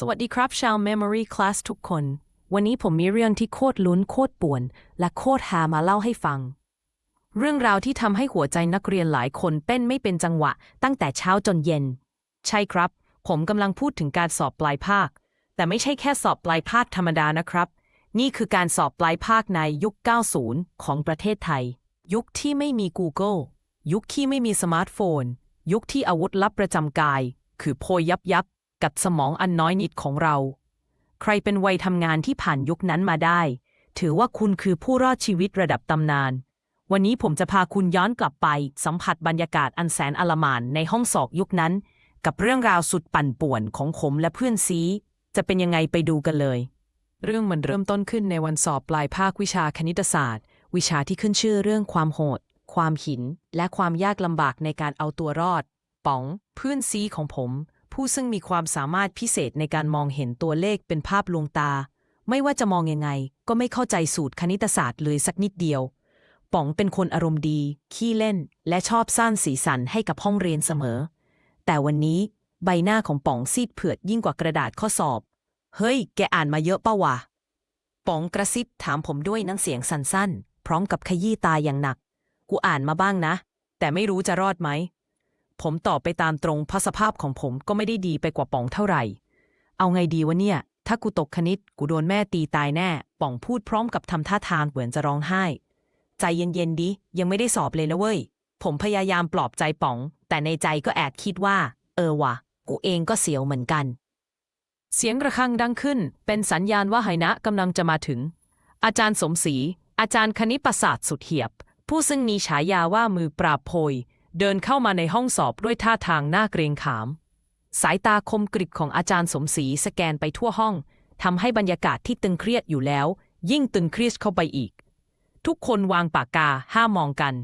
สวัสดีครับชาว Memory Class ทุกคน วันนี้ผมมีเรื่องที่โคตรลุ้นโคตรป่วน และโคตรหามาเล่าให้ฟัง เรื่องราวที่ทำให้หัวใจนักเรียนหลายคนเต้นไม่เป็นจังหวะ ตั้งแต่เช้าจนเย็น ใช่ครับ ผมกำลังพูดถึงการสอบปลายภาค แต่ไม่ใช่แค่สอบปลายภาคธรรมดานะครับ นี่คือการสอบปลายภาคในยุค 90 ของประเทศไทย ยุคที่ไม่มี Google ยุคที่ไม่มีสมาร์ทโฟน ยุคที่อาวุธลับประจำกาย คือโพยยับยับ กัดสมองอันน้อยนิดของเรา ใครเป็นวัยทำงานที่ผ่านยุคนั้นมาได้ ถือว่าคุณคือผู้รอดชีวิตระดับตำนาน วันนี้ผมจะพาคุณย้อนกลับไปสัมผัสบรรยากาศอันแสนอลหมานในห้องสอบยุคนั้น กับเรื่องราวสุดปั่นป่วนของผมและเพื่อนซีจะเป็นยังไงไปดูกันเลย เรื่องมันเริ่มต้นขึ้นในวันสอบปลายภาควิชาคณิตศาสตร์ วิชาที่ขึ้นชื่อเรื่องความโหด ความหิน และความยากลำบากในการเอาตัวรอด ป๋อง เพื่อนซีของผม ผู้ซึ่งมีความสามารถพิเศษในการมองเห็นตัวเลขเป็นภาพลวงตา ไม่ว่าจะมองยังไง ก็ไม่เข้าใจสูตรคณิตศาสตร์เลยสักนิดเดียว ป๋องเป็นคนอารมณ์ดี ขี้เล่น และชอบสร้างสีสันให้กับห้องเรียนเสมอ แต่วันนี้ใบหน้าของป๋องซีดเผือดยิ่งกว่ากระดาษข้อสอบ เฮ้ย แกอ่านมาเยอะปะวะ ป๋องกระซิบถามผมด้วยน้ำเสียงสั้นๆ พร้อมกับขยี้ตาอย่างหนัก กูอ่านมาบ้างนะ แต่ไม่รู้จะรอดไหม ผมตอบไปตามตรงเพราะสภาพของผมก็ไม่ได้ดีไปกว่าป๋องเท่าไหร่ เอาไงดีวะเนี่ย ถ้ากูตกคณิต กูโดนแม่ตีตายแน่ ป๋องพูดพร้อมกับทำท่าทางเหมือนจะร้องไห้ ใจเย็นๆดิ ยังไม่ได้สอบเลยนะเว้ย ผมพยายามปลอบใจป๋อง แต่ในใจก็แอบคิดว่า เออวะกูเองก็เสียวเหมือนกัน เสียงระฆังดังขึ้น เป็นสัญญาณว่าไหนะกำลังจะมาถึง อาจารย์สมศรีอาจารย์คณิตศาสตร์สุดเหียบ ผู้ซึ่งมีฉายาว่ามือปราบโพย เดินเข้ามาในห้องสอบด้วยท่าทางน่าเกรงขาม สายตาคมกริบของอาจารย์สมศรีสแกนไปทั่วห้องทำให้บรรยากาศที่ตึงเครียดอยู่แล้ว ยิ่งตึงเครียดเข้าไปอีก ทุกคนวางปากกาห้ามมองกัน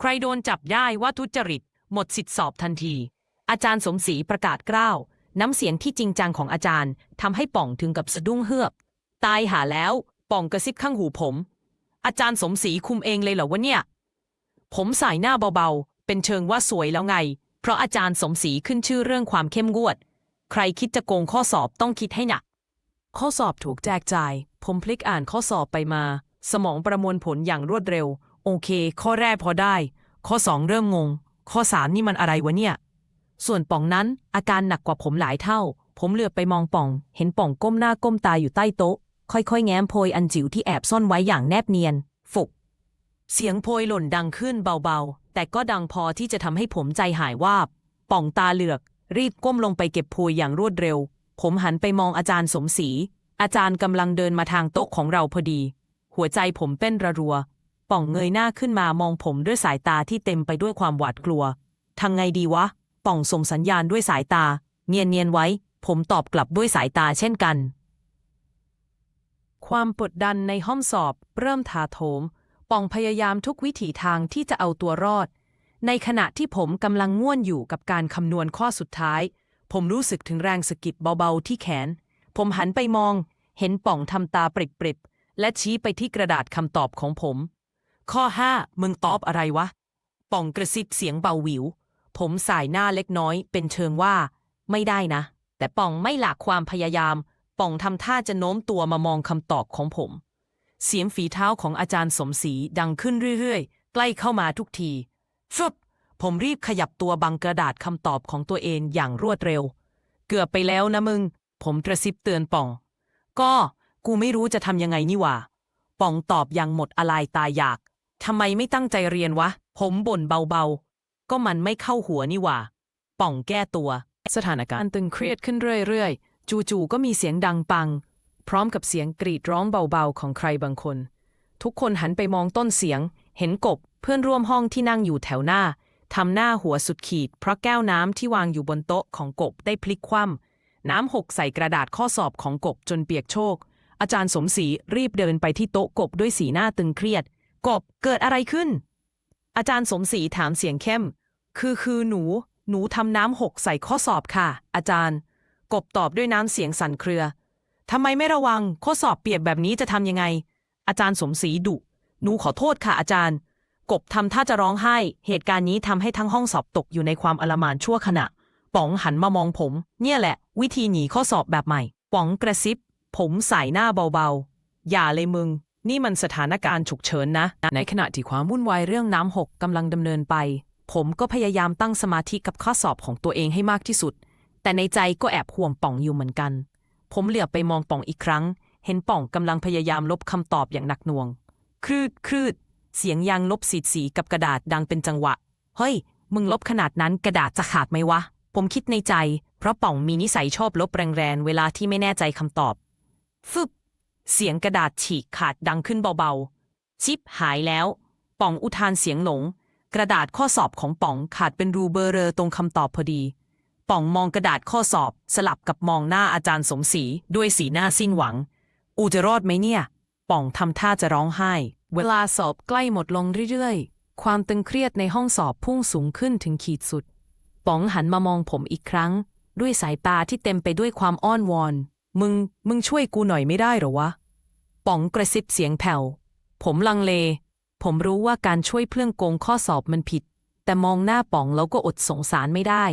ใครโดนจับได้ว่าทุจริต หมดสิทธิสอบทันที อาจารย์สมศรีประกาศกล้าว น้ำเสียงที่จริงจังของอาจารย์ทำให้ป่องถึงกับสะดุ้งเฮือกตายหาแล้ว ป่องกระซิบข้างหูผม อาจารย์สมศรีคุมเองเลยเหรอวะเนี่ย ผมสายหน้าเบา เป็นเชิงว่าสวยแล้วไง เพราะอาจารย์สมศรีขึ้นชื่อเรื่องความเข้มงวด ใครคิดจะโกงข้อสอบต้องคิดให้หนัก ข้อสอบถูกแจกจ่าย ผมพลิกอ่านข้อสอบไปมา สมองประมวลผลอย่างรวดเร็ว โอเค ข้อแรกพอได้ ข้อสองเริ่มงง ข้อสามนี่มันอะไรวะเนี่ย ส่วนป่องนั้นอาการหนักกว่าผมหลายเท่า ผมเหลือบไปมองป่อง เห็นป่องก้มหน้าก้มตาอยู่ใต้โต๊ะ ค่อยๆ แง้มโพยอันจิ๋วที่แอบซ่อนไว้อย่างแนบเนียน ฝุกเสียงโพยหล่นดังขึ้นเบาๆ แต่ก็ดังพอที่จะทำให้ผมใจหายวาบ ป่องตาเหลือก รีบก้มลงไปเก็บโพยอย่างรวดเร็ว ผมหันไปมองอาจารย์สมศรี อาจารย์กำลังเดินมาทางโต๊ะของเราพอดี หัวใจผมเต้นระรัว ป่องเงยหน้าขึ้นมามองผมด้วยสายตาที่เต็มไปด้วยความหวาดกลัวทางไงดีวะ ป่องส่งสัญญาณด้วยสายตา เนียนเนียนไว้ ผมตอบกลับด้วยสายตาเช่นกัน ความกดดันในห้องสอบเริ่มถาโถม ป่องพยายามทุกวิถีทางที่จะเอาตัวรอด ในขณะที่ผมกำลังง่วนอยู่กับการคำนวณข้อสุดท้าย ผมรู้สึกถึงแรงสะกิดเบาๆที่แขน ผมหันไปมอง เห็นป่องทำตาปริบๆ และชี้ไปที่กระดาษคำตอบของผม ข้อ 5 มึงตอบอะไรวะ ป่องกระซิบเสียงเบาหวิว ผมสายหน้าเล็กน้อย เป็นเชิงว่า ไม่ได้นะ แต่ป่องไม่หลากความพยายาม ป่องทำท่าจะโน้มตัวมามองคำตอบของผม เสียงฝีเท้าของอาจารย์สมศรีดังขึ้นเรื่อยๆ ใกล้เข้ามาทุกทีฟึบผมรีบขยับตัวบังกระดาษคำตอบของตัวเองอย่างรวดเร็ว เกือบไปแล้วนะมึง ผมกระซิบเตือนป่อง ก็กูไม่รู้จะทำยังไงนี่หว่า ป่องตอบอย่างหมดอะไรตายอยากทำไมไม่ตั้งใจเรียนวะ ผมบ่นเบาๆ ก็มันไม่เข้าหัวนี่หว่า ป่องแก้ตัว สถานการณ์ตึงเครียดขึ้นเรื่อยๆ จู่ๆก็มีเสียงดังปัง พร้อมกับเสียงกรีดร้องเบาๆ ของใครบางคน ทุกคนหันไปมองต้นเสียง เห็นกบเพื่อนร่วมห้องที่นั่งอยู่แถวหน้าทำหน้าหัวสุดขีด เพราะแก้วน้ำที่วางอยู่บนโต๊ะของกบได้พลิกคว่ำน้ำหกใส่กระดาษข้อสอบของกบจนเปียกโชก อาจารย์สมศรีรีบเดินไปที่โต๊ะกบด้วยสีหน้าตึงเครียด กบเกิดอะไรขึ้น อาจารย์สมศรีถามเสียงเข้ม คือคือหนู หนูทำน้ำหกใส่ข้อสอบค่ะ อาจารย์ กบตอบด้วยน้ำเสียงสั่นเครือ ทำไมไม่ระวังข้อสอบเปียกแบบนี้จะทำยังไง อาจารย์สมศรีดุ หนูขอโทษค่ะอาจารย์ กบทำท่าจะร้องไห้ เหตุการณ์นี้ทำให้ทั้งห้องสอบตกอยู่ในความอลหม่านชั่วขณะ ป๋องหันมามองผม เนี่ยแหละ วิธีหนีข้อสอบแบบใหม่ ป๋องกระซิบ ผมสายหน้าเบาๆ อย่าเลยมึง นี่มันสถานการณ์ฉุกเฉินนะ ในขณะที่ความวุ่นวายเรื่องน้ำหกกำลังดำเนินไป ผมก็พยายามตั้งสมาธิกับข้อสอบของตัวเองให้มากที่สุด แต่ในใจก็แอบห่วงป่องอยู่เหมือนกัน ผมเหลือบไปมองป่องอีกครั้ง เห็นป่องกำลังพยายามลบคำตอบอย่างหนักหน่วง ครืดครืดเสียงยางลบสีสีกับกระดาษดังเป็นจังหวะ เฮ้ย มึงลบขนาดนั้นกระดาษจะขาดไหมวะ ผมคิดในใจ เพราะป่องมีนิสัยชอบลบแรงๆเวลาที่ไม่แน่ใจคำตอบ ฟึบ เสียงกระดาษฉีกขาดดังขึ้นเบาๆ ชิปหายแล้ว ป่องอุทานเสียงหลง กระดาษข้อสอบของป่องขาดเป็นรูเบอร์เรอตรงคำตอบพอดี ป่องมองกระดาษข้อสอบ สลับกับมองหน้าอาจารย์สมศรีด้วยสีหน้าสิ้นหวัง อูจะรอดไหมเนี่ย ป่องทำท่าจะร้องไห้ เวลาสอบใกล้หมดลงเรื่อยๆ ความตึงเครียดในห้องสอบพุ่งสูงขึ้นถึงขีดสุด ป๋องหันมามองผมอีกครั้ง ด้วยสายตาที่เต็มไปด้วยความอ้อนวอน มึง มึงช่วยกูหน่อยไม่ได้หรอวะ ป๋องกระซิบเสียงแผ่ว ผมลังเล ผมรู้ว่าการช่วยเพื่อนโกงข้อสอบมันผิด แต่มองหน้าป๋องแล้วก็อดสงสารไม่ได้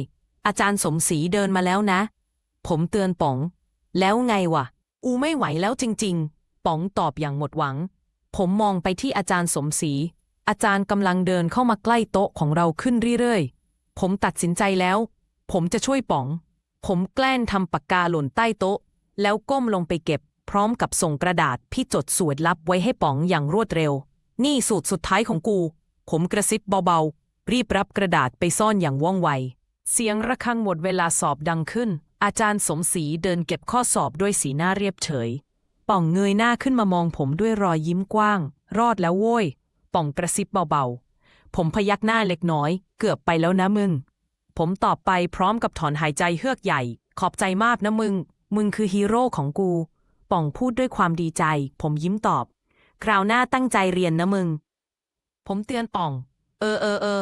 อาจารย์สมศรีเดินมาแล้วนะ ผมเตือนป๋อง แล้วไงวะ อูไม่ไหวแล้วจริง ๆ ป๋องตอบอย่างหมดหวัง ผมมองไปที่อาจารย์สมศรีอาจารย์กำลังเดินเข้ามาใกล้โต๊ะของเราขึ้นเรื่อยๆ ผมตัดสินใจแล้ว ผมจะช่วยป๋อง ผมแกล้งทำปากกาหล่นใต้โต๊ะ แล้วก้มลงไปเก็บ พร้อมกับส่งกระดาษที่จดสวดลับไว้ให้ป๋องอย่างรวดเร็ว นี่สูตรสุดท้ายของกู ผมกระซิบเบาๆ รีบรับกระดาษไปซ่อนอย่างว่องไว เสียงระฆังหมดเวลาสอบดังขึ้น อาจารย์สมศรีเดินเก็บข้อสอบด้วยสีหน้าเรียบเฉย ป่องเงยหน้าขึ้นมามองผมด้วยรอยยิ้มกว้าง รอดแล้วโว้ย ป่องกระซิบเบาๆ ผมพยักหน้าเล็กน้อย เกือบไปแล้วนะมึง ผมตอบไปพร้อมกับถอนหายใจเฮือกใหญ่ ขอบใจมากนะมึง มึงคือฮีโร่ของกู ป่องพูดด้วยความดีใจ ผมยิ้มตอบ คราวหน้าตั้งใจเรียนนะมึง ผมเตือนป่อง เออเออเออ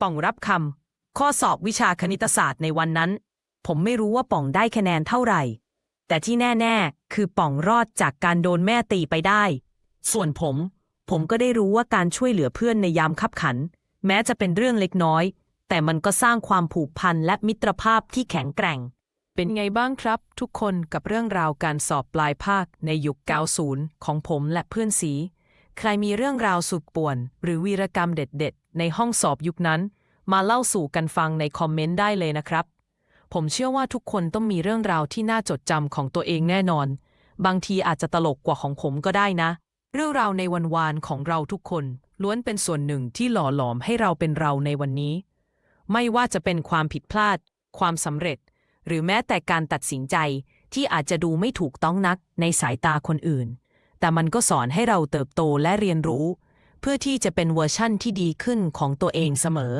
ป่องรับคำ ข้อสอบวิชาคณิตศาสตร์ในวันนั้น ผมไม่รู้ว่าป่องได้คะแนนเท่าไหร่ แต่ที่แน่ ๆ คือป่องรอดจากการโดนแม่ตีไปได้ ส่วนผม ผมก็ได้รู้ว่าการช่วยเหลือเพื่อนในยามคับขัน แม้จะเป็นเรื่องเล็กน้อย แต่มันก็สร้างความผูกพันและมิตรภาพที่แข็งแกร่ง เป็นไงบ้างครับ ทุกคนกับเรื่องราวการสอบปลายภาคในยุค 90 ของผมและเพื่อนสี ใครมีเรื่องราวสุดป่วน หรือวีรกรรมเด็ด ๆ ในห้องสอบยุคนั้น มาเล่าสู่กันฟังในคอมเมนต์ได้เลยนะครับ ผมเชื่อว่าทุกคนต้องมีเรื่องราวที่น่าจดจำของตัวเองแน่นอน บางทีอาจจะตลกกว่าของผมก็ได้นะ เรื่องราวในวันวานของเราทุกคนล้วนเป็นส่วนหนึ่งที่หล่อหลอมให้เราเป็นเราในวันนี้ ไม่ว่าจะเป็นความผิดพลาด ความสำเร็จ หรือแม้แต่การตัดสินใจที่อาจจะดูไม่ถูกต้องนักในสายตาคนอื่น แต่มันก็สอนให้เราเติบโตและเรียนรู้ เพื่อที่จะเป็นเวอร์ชั่นที่ดีขึ้นของตัวเองเสมอ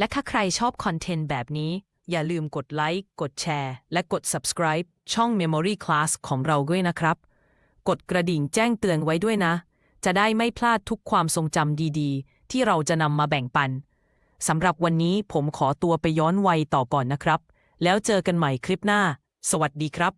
และถ้าใครชอบคอนเทนต์แบบนี้ อย่าลืมกดไลค์ กดแชร์ และกด subscribe ช่อง Memory Class ของเราด้วยนะครับ กดกระดิ่งแจ้งเตือนไว้ด้วยนะ จะได้ไม่พลาดทุกความทรงจำดีๆ ที่เราจะนำมาแบ่งปันสำหรับวันนี้ผมขอตัวไปย้อนวัยต่อก่อนนะครับ แล้วเจอกันใหม่คลิปหน้า สวัสดีครับ